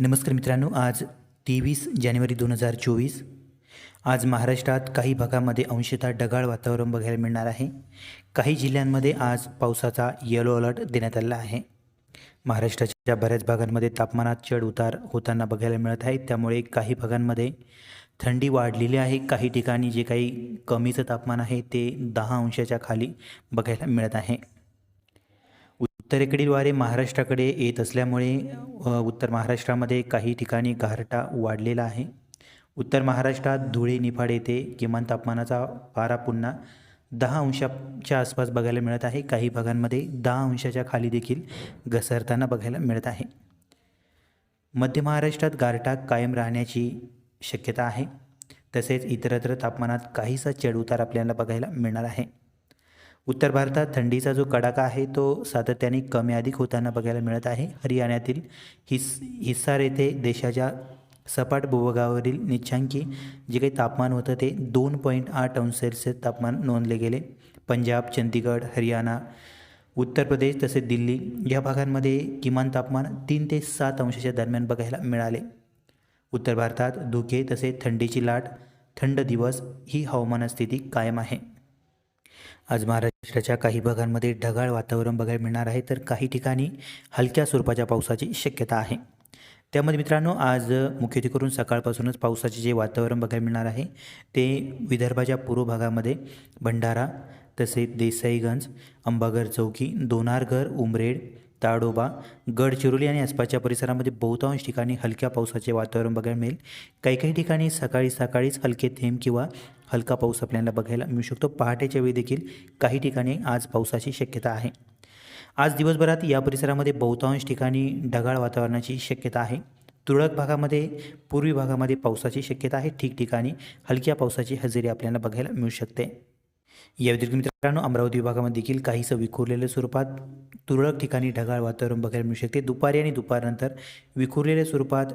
नमस्कार मित्रांनो आज तेवीस जानेवारी दोन हजार चोवीस. आज महाराष्ट्रात काही भागामध्ये अंशतः ढगाळ वातावरण बघायला मिळणार आहे. काही जिल्ह्यांमध्ये आज पावसाचा येलो अलर्ट देण्यात आलेला आहे. महाराष्ट्राच्या बऱ्याच भागांमध्ये तापमानात चढ उतार होताना बघायला मिळत आहे. त्यामुळे काही भागांमध्ये थंडी वाढलेली आहे. काही ठिकाणी जे काही कमीचं तापमान आहे ते दहा अंशाच्या खाली बघायला मिळत आहे. उत्तरेकडीलवारे महाराष्ट्राकडे येत असल्यामुळे उत्तर महाराष्ट्रामध्ये काही ठिकाणी गारठा वाढलेला आहे. उत्तर महाराष्ट्रात धुळे निफाड येथे किमान तापमानाचा पारा पुन्हा दहा अंशाच्या आसपास बघायला मिळत आहे. काही भागांमध्ये दहा अंशाच्या खाली देखील घसरताना बघायला मिळत आहे. मध्य महाराष्ट्रात गारठा कायम राहण्याची शक्यता आहे. तसेच इतरत्र तापमानात काहीसा चढउतार आपल्याला बघायला मिळणार आहे. उत्तर भारतात थंडीचा जो कडाका आहे तो सातत्याने कमी अधिक होताना बघायला मिळत आहे. हरियाणातील हिस हिस्सार येथे देशाच्या सपाट भूभागावरील निच्छांकी जे काही तापमान होतं ते दोन पॉईंट आठ अंश सेल्सिअस तापमान नोंदले गेले. पंजाब चंदीगड हरियाणा उत्तर प्रदेश तसेच दिल्ली या भागांमध्ये किमान तापमान तीन ते सात अंशाच्या दरम्यान बघायला मिळाले. उत्तर भारतात धुके तसेच थंडीची लाट थंड दिवस ही हवामान स्थिती कायम आहे. आज महाराष्ट्राच्या काही भागांमध्ये ढगाळ वातावरण बघायला मिळणार आहे तर काही ठिकाणी हलक्या स्वरूपाच्या पावसाची शक्यता आहे. त्यामध्ये मित्रांनो आज मुख्यत्वे करून सकाळपासूनच पावसाचे जे वातावरण बघायला मिळणार आहे ते विदर्भाच्या पूर्व भागामध्ये भंडारा तसेच देसाईगंज अंबागर चौकी दोनारघर उमरेड ताडोबा गडचिरोली आणि आसपासच्या परिसरामध्ये बहुतांश ठिकाणी हलक्या पावसाचे वातावरण बघायला मिळेल. काही काही ठिकाणी सकाळी सकाळीच हलके थेंब किंवा हलका पाऊस आपल्याला बघायला मिळू शकतो. पहाटेच्या वेळी देखील काही ठिकाणी आज पावसाची शक्यता आहे. आज दिवसभरात या परिसरामध्ये बहुतांश ठिकाणी ढगाळ वातावरणाची शक्यता आहे. तुरळक भागामध्ये पूर्वी भागामध्ये पावसाची शक्यता आहे. ठिकठिकाणी हलक्या पावसाची हजेरी आपल्याला बघायला मिळू शकते. या व्यतिरिक्त मित्रांनो अमरावती विभागामध्ये देखील काहीसं विखुरलेल्या स्वरूपात तुरळक ठिकाणी ढगाळ वातावरण बघायला मिळू शकते. दुपारी आणि दुपारनंतर विखुरलेल्या स्वरूपात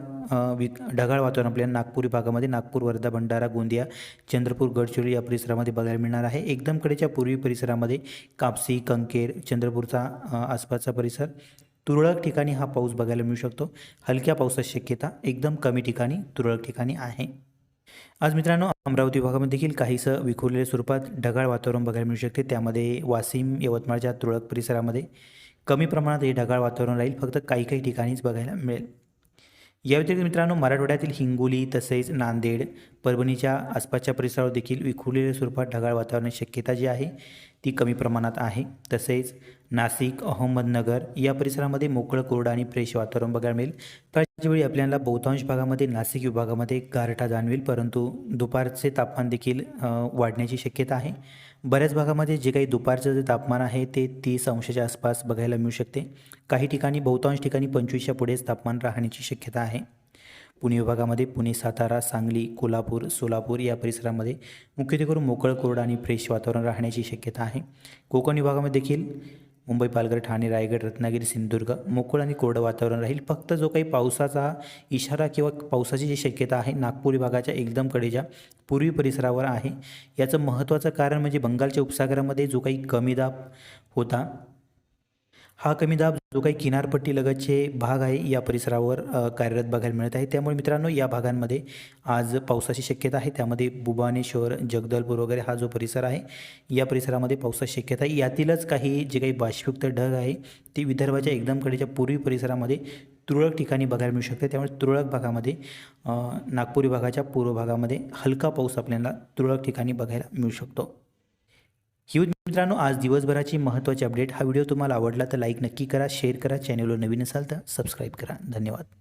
वि ढगाळ वातावरण आपल्याला नागपूर भागामध्ये नागपूर वर्धा भंडारा गोंदिया चंद्रपूर गडचिरोली या परिसरामध्ये बघायला मिळणार आहे. एकदम कडेच्या पूर्वी परिसरामध्ये कापसी कंकेर चंद्रपूरचा आसपासचा परिसर. तुरळक ठिकाणी हा पाऊस बघायला मिळू शकतो. हलक्या पावसाची शक्यता एकदम कमी ठिकाणी तुरळक ठिकाणी आहे. आज मित्रांनो अमरावती विभागामध्ये देखील काहीसं विखुरलेल्या स्वरूपात ढगाळ वातावरण बघायला मिळू शकते. त्यामध्ये वाशिम यवतमाळच्या तुरळक परिसरामध्ये कमी प्रमाणात हे ढगाळ वातावरण राहील. फक्त काही काही ठिकाणीच बघायला मिळेल. या व्यतिरिक्त मित्रांनो मराठवाड्यातील हिंगोली तसेच नांदेड परभणीच्या आसपासच्या परिसरावर देखील विखुरलेल्या स्वरूपात ढगाळ वातावरणाची शक्यता जी आहे ती कमी प्रमाणात आहे. तसेच नाशिक अहमदनगर या परिसरामध्ये मोकळं कोरडं आणि फ्रेश वातावरण बघायला मिळेल. वेळी आपल्याला बहुतांश भागामध्ये नाशिक विभागामध्ये गारठा जाणवेल परंतु दुपारचे तापमान देखील वाढण्याची शक्यता आहे. बऱ्याच भागामध्ये जे काही दुपारचं जे तापमान आहे ते तीस अंशाच्या आसपास बघायला मिळू शकते. काही ठिकाणी बहुतांश ठिकाणी पंचवीसच्या पुढेच तापमान राहण्याची शक्यता आहे. पुणे विभागामध्ये पुणे सातारा सांगली कोल्हापूर सोलापूर या परिसरामध्ये मुख्यत्वे करून मोकळं कोरडं आणि फ्रेश वातावरण राहण्याची शक्यता आहे. कोकण विभागामध्ये देखील मुंबई पालघर ठाणे रायगड रत्नागिरी सिंधुदुर्ग मोकळ आणि कोरडं वातावरण राहील. फक्त जो काही पावसाचा इशारा किंवा पावसाची जी शक्यता आहे नागपूर विभागाच्या एकदम कडेच्या पूर्वी परिसरावर आहे. याचं महत्त्वाचं कारण म्हणजे बंगालच्या उपसागरामध्ये जो काही कमी दाब होता हा कमी दाब जो काही किनारपट्टी लगतचे भाग आहे या परिसरावर कार्यरत बघायला मिळत आहे. त्यामुळे मित्रांनो या भागांमध्ये आज पावसाची शक्यता आहे. त्यामध्ये बुबानेश्वर जगदलपूर वगैरे हा जो परिसर आहे या परिसरामध्ये पावसाची शक्यता आहे. यातीलच काही जे काही बाष्पयुक्त ढग आहे ते विदर्भाच्या एकदम कडेच्या पूर्वी परिसरामध्ये तुरळक ठिकाणी बघायला मिळू शकते. त्यामुळे तुरळक भागामध्ये नागपुरी नागपूर विभागाच्या पूर्व भागामध्ये हलका पाऊस आपल्याला तुरळक ठिकाणी बघायला मिळू शकतो. ही मित्रांनो आज दिवसभराची महत्त्वाची अपडेट. हा व्हिडिओ तुम्हाला आवडला तर लाईक नक्की करा शेअर करा. चॅनलवर नवीन असाल तर सबस्क्राईब करा. धन्यवाद.